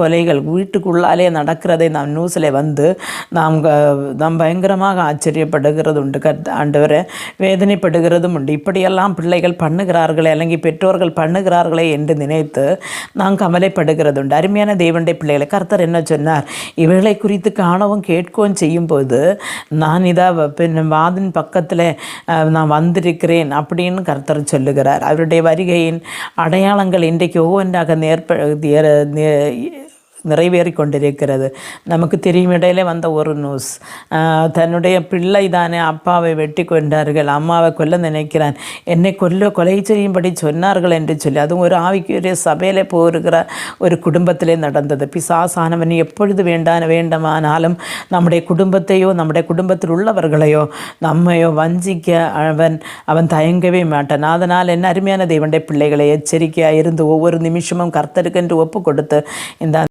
கொலைகள் வீட்டுக்குள்ளாலே நடக்கிறதை நாம் நியூஸில் வந்து நாம் நாம் பயங்கரமாக ஆச்சரியப்படுகிறது உண்டு கத் ஆண்டவரை வேதனைப்படுகிறதும் உண்டு. இப்படியெல்லாம் பிள்ளைகள் பண்ணுகிறார்களே அல்லங்கி பெற்றோர்கள் பண்ணுகிறார்களே என்று நினைத்து நாம் கவலைப்படுகிறது உண்டு அருமையான தேவனுடைய பிள்ளைகளை கர்த்தர் என்ன சொன்னார்? இவைகளை குறித்து காணவும் கேட்கவும் செய்யும்போது நான் இதா பின் வாதின் பக்கத்தில் நான் வந்திருக்கிறேன் அப்படின்னு கர்த்தர் சொல்லுகிறார். அவருடைய வருகையின் அடையாளங்கள் இன்றைக்கு ஒவ்வொன்றாக நேர்ப நிறைவேறி கொண்டிருக்கிறது நமக்கு தெரியும் இடையிலே வந்த ஒரு நியூஸ் தன்னுடைய பிள்ளை தானே அப்பாவை வெட்டி கொண்டார்கள். அம்மாவை கொல்ல நினைக்கிறான். என்னை கொல்ல கொலை செய்யும்படி சொன்னார்கள் என்று சொல்லி அதுவும் ஒரு ஆவிக்குரிய சபையில் போருகிற ஒரு குடும்பத்திலே நடந்தது. பிசாசானவன் எப்பொழுது வேண்டான வேண்டுமானாலும் நம்முடைய குடும்பத்தையோ நம்முடைய குடும்பத்தில் உள்ளவர்களையோ நம்மையோ வஞ்சிக்க அவன் அவன் தயங்கவே மாட்டான். அதனால் என்ன அருமையான தேவனுடைய பிள்ளைகளை எச்சரிக்கையாக இருந்து ஒவ்வொரு நிமிஷமும் கர்த்தருக்கு என்று ஒப்பு கொடுத்து இந்த